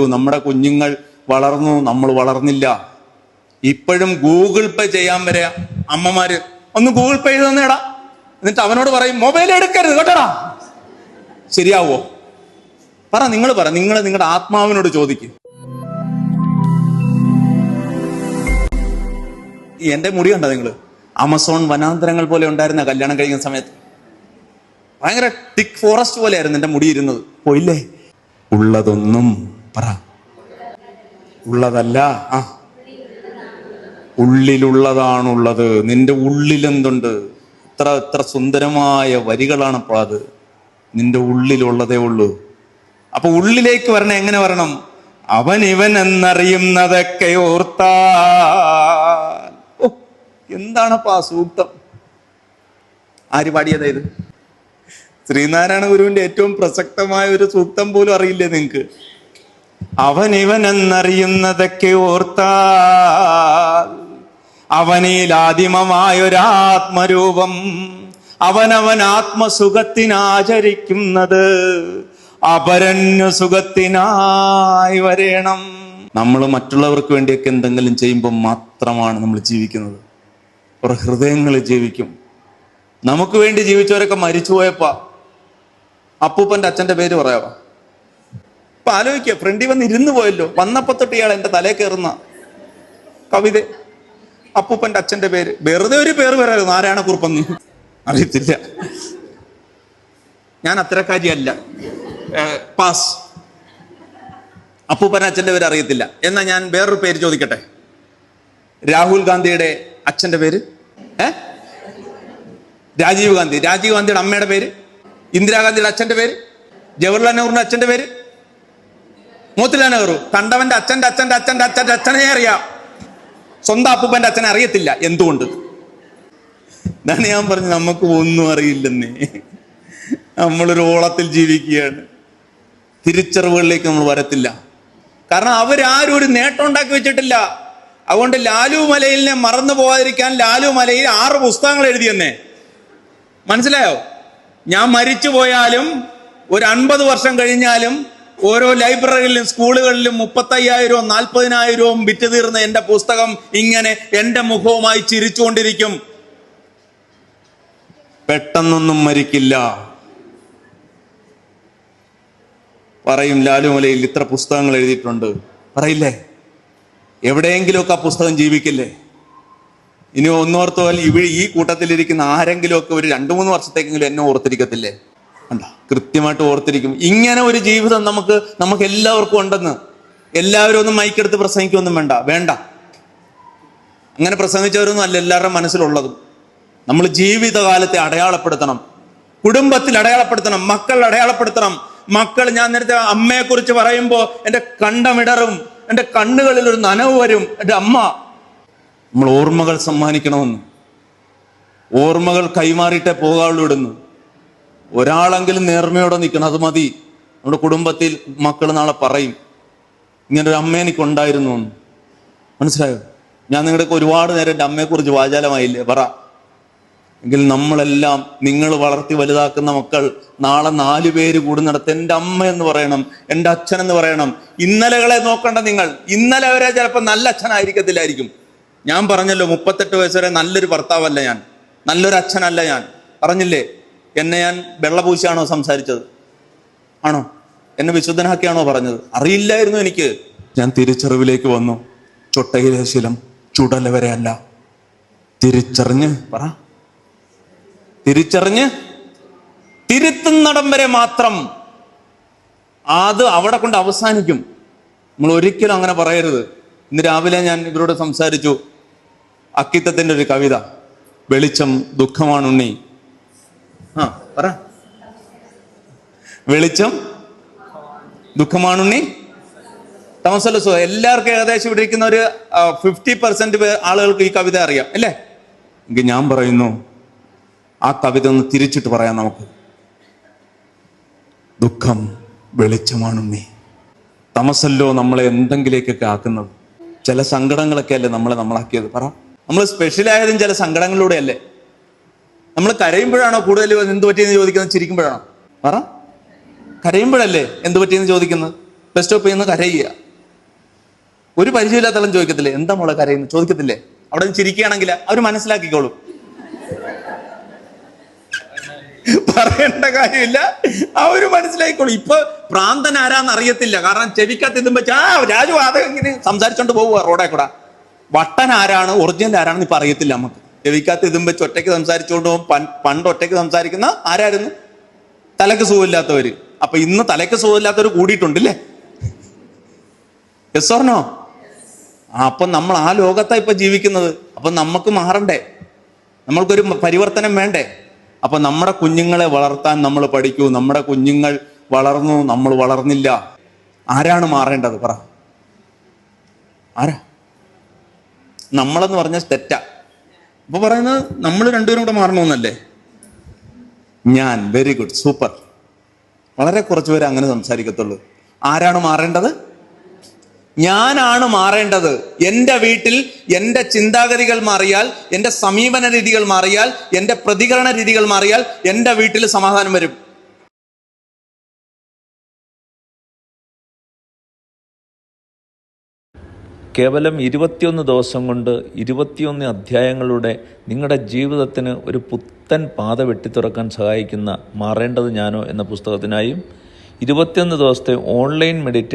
നമ്മുടെ കുഞ്ഞുങ്ങൾ വളർന്നു നമ്മൾ വളർന്നില്ല. ഇപ്പോഴും ഗൂഗിൾ പേ ചെയ്യാൻ വരെ അമ്മമാര് ഒന്ന് ഗൂഗിൾ പേ ചെയ്ത് തന്നേടാ. എന്നിട്ട് അവനോട് പറയും മൊബൈൽ എടുക്കരുത് കേട്ടടാ. ശരിയാവോ? പറ നിങ്ങൾ പറ നിങ്ങൾ നിങ്ങളുടെ ആത്മാവിനോട് ചോദിക്കും. എന്റെ മുടി കണ്ട നിങ്ങൾ? ആമസോൺ വനാന്തരങ്ങൾ പോലെ ഉണ്ടായിരുന്ന കല്യാണം കഴിക്കുന്ന സമയത്ത്. ഭയങ്കര ടിക് ഫോറസ്റ്റ് പോലെയായിരുന്നു എന്റെ മുടി ഇരുന്നത്. പോയില്ലേ? ഉള്ളതൊന്നും പറ. ഉള്ളതല്ല ആ. ഉള്ളിലുള്ളതാണുള്ളത്. നിന്റെ ഉള്ളിലെന്തുണ്ട്? ഇത്ര ഇത്ര സുന്ദരമായ വരികളാണ് അപ്പോൾ അത്. നിന്റെ ഉള്ളിലുള്ളതേ ഉള്ളൂ. അപ്പൊ ഉള്ളിലേക്ക് വരണം എങ്ങനെ വരണം? അവൻ ഇവൻ എന്നറിയുന്നതൊക്കെ ഓർത്താ ഓ എന്താണപ്പ ആ സൂക്തം? ആര് പാടിയതാ ഇത്? ശ്രീനാരായണ ഗുരുവിന്റെ ഏറ്റവും പ്രസക്തമായ ഒരു സൂക്തം പോലും അറിയില്ലേ നിങ്ങക്ക് എന്നറിയുന്നതൊക്കെ ഓർത്താൽ അവനിൽ ആദിമമായൊരാത്മരൂപം അവനവൻ ആത്മസുഖത്തിനാചരിക്കുന്നത് അപരന്യ സുഖത്തിനായി വരേണം. നമ്മൾ മറ്റുള്ളവർക്ക് വേണ്ടിയൊക്കെ എന്തെങ്കിലും ചെയ്യുമ്പോൾ മാത്രമാണ് നമ്മൾ ജീവിക്കുന്നത്. ഒരു ഹൃദയങ്ങൾ ജീവിക്കും. നമുക്ക് വേണ്ടി ജീവിച്ചവരൊക്കെ മരിച്ചുപോയപ്പാ. അപ്പൂപ്പന്റെ അച്ഛന്റെ പേര് പറയാമോ? ഇപ്പൊ ആലോചിക്കുക ഫ്രണ്ടി വന്ന് ഇരുന്ന് പോയല്ലോ. വന്നപ്പോ തൊട്ട് ഇയാൾ എന്റെ തലേ കയറുന്ന കവിത. അപ്പൂപ്പന്റെ അച്ഛന്റെ പേര്. വെറുതെ ഒരു പേര് പറയാറ് നാരായണ കുറുപ്പെന്ന് അറിയത്തില്ല. ഞാൻ അത്തരക്കാരിയല്ല. പാസ്. അപ്പൂപ്പൻ അച്ഛന്റെ പേര് അറിയത്തില്ല. എന്നാ ഞാൻ വേറൊരു പേര് ചോദിക്കട്ടെ? രാഹുൽ ഗാന്ധിയുടെ അച്ഛന്റെ പേര്? ഏ? രാജീവ് ഗാന്ധി. രാജീവ് ഗാന്ധിയുടെ അമ്മയുടെ പേര്? ഇന്ദിരാഗാന്ധിയുടെ അച്ഛന്റെ പേര്? ജവഹർലാൽ നെഹ്റുവിന്റെ അച്ഛന്റെ പേര്? മോത്തിലാൽ നെഹ്റു. കണ്ടവന്റെ അച്ഛന്റെ അച്ഛന്റെ അച്ഛന്റെ അച്ഛന്റെ അച്ഛനെ അറിയാം. സ്വന്തം അപ്പൂപ്പന്റെ അച്ഛനെ അറിയത്തില്ല. എന്തുകൊണ്ട്? ഇതാണ് ഞാൻ പറഞ്ഞു നമുക്ക് ഒന്നും അറിയില്ലെന്നേ. നമ്മളൊരു ഓളത്തിൽ ജീവിക്കുകയാണ്. തിരിച്ചറിവുകളിലേക്ക് നമ്മൾ വരത്തില്ല. കാരണം അവരാരും ഒരു നേട്ടം ഉണ്ടാക്കി വെച്ചിട്ടില്ല. അതുകൊണ്ട് ലാലു മലയിലിനെ മറന്നു പോകാതിരിക്കാൻ ലാലു മലയിൽ ആറ് പുസ്തകങ്ങൾ എഴുതിയെന്നേ മനസ്സിലായോ? ഞാൻ മരിച്ചു പോയാലും ഒരു അൻപത് വർഷം കഴിഞ്ഞാലും ഓരോ ലൈബ്രറിയിലും സ്കൂളുകളിലും മുപ്പത്തയ്യായിരവും നാൽപ്പതിനായിരവും വിറ്റ് തീർന്ന എന്റെ പുസ്തകം ഇങ്ങനെ എന്റെ മുഖവുമായി ചിരിച്ചുകൊണ്ടിരിക്കും. പെട്ടെന്നൊന്നും മരിക്കില്ല. പറയും ലാലുമലയിൽ ഇത്ര പുസ്തകങ്ങൾ എഴുതിയിട്ടുണ്ട്. പറയില്ലേ? എവിടെയെങ്കിലുമൊക്കെ ആ പുസ്തകം ജീവിക്കില്ലേ? ഇനി ഒന്നോർത്തോൽ ഇവ ഈ കൂട്ടത്തിലിരിക്കുന്ന ആരെങ്കിലുമൊക്കെ ഒരു രണ്ടു മൂന്ന് വർഷത്തേക്കെങ്കിലും എന്നെ ഓർത്തിരിക്കത്തില്ലേ? കണ്ട കൃത്യമായിട്ട് ഓർത്തിരിക്കും. ഇങ്ങനെ ഒരു ജീവിതം നമുക്ക് നമുക്ക് എല്ലാവർക്കും ഉണ്ടെന്ന്. എല്ലാവരും ഒന്നും മൈക്കെടുത്ത് പ്രസംഗിക്കൊന്നും വേണ്ട. വേണ്ട. അങ്ങനെ പ്രസംഗിച്ചവരൊന്നും അല്ല എല്ലാവരുടെ മനസ്സിലുള്ളതും. നമ്മൾ ജീവിതകാലത്തെ അടയാളപ്പെടുത്തണം. കുടുംബത്തിൽ അടയാളപ്പെടുത്തണം. മക്കൾ അടയാളപ്പെടുത്തണം. മക്കൾ ഞാൻ നേരത്തെ അമ്മയെക്കുറിച്ച് പറയുമ്പോൾ എന്റെ കണ്ടമിടറും എന്റെ കണ്ണുകളിൽ ഒരു നനവ് വരും. എന്റെ അമ്മ. നമ്മൾ ഓർമ്മകൾ സമ്മാനിക്കണമെന്ന്. ഓർമ്മകൾ കൈമാറിയിട്ടേ പോകാവുള്ളൂ ഇടുന്നു ഒരാളെങ്കിലും നേർമയോടെ നിൽക്കണം അത് മതി. നമ്മുടെ കുടുംബത്തിൽ മക്കൾ നാളെ പറയും ഇങ്ങനെ ഒരു അമ്മ എനിക്കുണ്ടായിരുന്നു എന്ന്. മനസ്സിലായോ? ഞാൻ നിങ്ങളുടെ ഒരുപാട് നേരം എന്റെ അമ്മയെക്കുറിച്ച് വാചാലമായില്ലേ? പറ. എങ്കിൽ നമ്മളെല്ലാം നിങ്ങൾ വളർത്തി വലുതാക്കുന്ന മക്കൾ നാളെ നാലു പേര് കൂടുന്നിടത്ത് എന്റെ അമ്മ എന്ന് പറയണം എന്റെ അച്ഛൻ എന്ന് പറയണം. ഇന്നലകളെ നോക്കണ്ട നിങ്ങൾ. ഇന്നലെ വരെ ചിലപ്പോൾ നല്ല അച്ഛനായിരിക്കത്തില്ലായിരിക്കും. ഞാൻ പറഞ്ഞല്ലോ മുപ്പത്തെട്ട് വയസ്സ് വരെ നല്ലൊരു ഭർത്താവല്ല ഞാൻ. നല്ലൊരു അച്ഛനല്ല ഞാൻ. പറഞ്ഞില്ലേ? എന്നെ ഞാൻ വെള്ളപൂശാണോ സംസാരിച്ചത്? ആണോ? എന്നെ വിശുദ്ധനാക്കിയാണോ പറഞ്ഞത്? അറിയില്ലായിരുന്നു എനിക്ക്. ഞാൻ തിരിച്ചറിവിലേക്ക് വന്നു. ചൊട്ടയിലെ ശിലം ചുടല വരെ അല്ല. തിരിച്ചറിഞ്ഞ് പറ. തിരിച്ചറിഞ്ഞ് തിരുത്തുന്നിടം വരെ മാത്രം. അത് അവിടെ കൊണ്ട് അവസാനിക്കും. നമ്മൾ ഒരിക്കലും അങ്ങനെ പറയരുത്. ഇന്ന് രാവിലെ ഞാൻ ഇവരോട് സംസാരിച്ചു. അക്കിത്തത്തിന്റെ ഒരു കവിത. വെളിച്ചം ദുഃഖമാണ് ഉണ്ണി. ആ പറ. വെളിച്ചം ദുഃഖമാണുണ്ണി. തോമസ് എല്ലാവർക്കും ഏകദേശം ഇവിടെ ഇരിക്കുന്ന ഒരു ഫിഫ്റ്റി പെർസെന്റ് ആളുകൾക്ക് ഈ കവിത അറിയാം അല്ലേ? എങ്കിൽ ഞാൻ പറയുന്നു ആ കവിത ഒന്ന് തിരിച്ചിട്ട് പറയാം നമുക്ക്. ദുഃഖം വെളിച്ചമാണുണ്ണി. തമസല്ലോ നമ്മളെ എന്തെങ്കിലേക്കൊക്കെ ആക്കുന്നത്. ചില സങ്കടങ്ങളൊക്കെ അല്ലേ നമ്മളെ നമ്മളാക്കിയത്. പറ. നമ്മൾ സ്പെഷ്യലായതും ചില സങ്കടങ്ങളിലൂടെ അല്ലേ നമ്മൾ കരയുമ്പോഴാണോ കൂടുതൽ എന്ത് പറ്റിയെന്ന് ചോദിക്കുന്നത് ചിരിക്കുമ്പോഴാണോ? പറ കരയുമ്പോഴല്ലേ എന്ത് പറ്റിയെന്ന് ചോദിക്കുന്നത്? ബസ് സ്റ്റോപ്പിൽ നിന്ന് കരയുക. ഒരു പരിചയമില്ലാത്തവളും ചോദിക്കത്തില്ലേ എന്താ മോളെ കരയുന്നു ചോദിക്കത്തില്ലേ? അവിടെ നിന്ന് ചിരിക്കുകയാണെങ്കിൽ അവർ മനസ്സിലാക്കിക്കോളും. പറയേണ്ട കാര്യമില്ല. അവർ മനസ്സിലാക്കിക്കോളും. ഇപ്പൊ പ്രാന്തൻ ആരാന്ന് അറിയത്തില്ല. കാരണം ചെവിക്കത്ത് ഇതുമ്പോ ആ രാജു അത് ഇങ്ങനെ സംസാരിച്ചോണ്ട് പോവുക റോഡേ കൂടെ വട്ടൻ ആരാണ് ഒറിജിനൽ ആരാണെന്ന് ഇപ്പൊ അറിയത്തില്ല നമുക്ക്. ചെവിക്കത്ത് ഇതും വെച്ച് ഒറ്റയ്ക്ക് സംസാരിച്ചുകൊണ്ട് പണ്ട് ഒറ്റയ്ക്ക് സംസാരിക്കുന്ന ആരായിരുന്നു? തലക്ക് സുഖമില്ലാത്തവര്. അപ്പൊ ഇന്ന് തലക്ക് സുഖമില്ലാത്തവർ കൂടിയിട്ടുണ്ട് അല്ലേ യെസ് ഓർണോ അപ്പൊ നമ്മൾ ആ ലോകത്താ ഇപ്പൊ ജീവിക്കുന്നത്. അപ്പൊ നമുക്ക് മാറണ്ടേ? നമ്മൾക്കൊരു പരിവർത്തനം വേണ്ടേ? അപ്പൊ നമ്മുടെ കുഞ്ഞുങ്ങളെ വളർത്താൻ നമ്മൾ പഠിക്കൂ. നമ്മുടെ കുഞ്ഞുങ്ങൾ വളർന്നു നമ്മൾ വളർന്നില്ല. ആരാണ് മാറേണ്ടത്? പറ. ആരാ? നമ്മളെന്ന് പറഞ്ഞ തെറ്റാ. അപ്പൊ പറയുന്നത് നമ്മൾ രണ്ടുപേരും കൂടെ മാറണമെന്നല്ലേ? ഞാൻ വെരി ഗുഡ് സൂപ്പർ വളരെ കുറച്ച് പേര് അങ്ങനെ സംസാരിക്കത്തുള്ളൂ. ആരാണ് മാറേണ്ടത്? ഞാനാണ് മാറേണ്ടത്. എന്റെ വീട്ടിൽ എന്റെ ചിന്താഗതികൾ മാറിയാൽ എന്റെ സമീപന രീതികൾ മാറിയാൽ എന്റെ പ്രതികരണ രീതികൾ മാറിയാൽ എന്റെ വീട്ടിൽ സമാധാനം വരും. കേവലം ഇരുപത്തിയൊന്ന് ദിവസം കൊണ്ട് ഇരുപത്തിയൊന്ന് അധ്യായങ്ങളുടെ നിങ്ങളുടെ ജീവിതത്തിന് ഒരു പുത്തൻ പാത വെട്ടിത്തുറക്കാൻ സഹായിക്കുന്ന മാറേണ്ടത് ഞാനോ എന്ന പുസ്തകത്തിനായും ഇരുപത്തിയൊന്ന് ദിവസത്തെ ഓൺലൈൻ മെഡിറ്റേഷൻ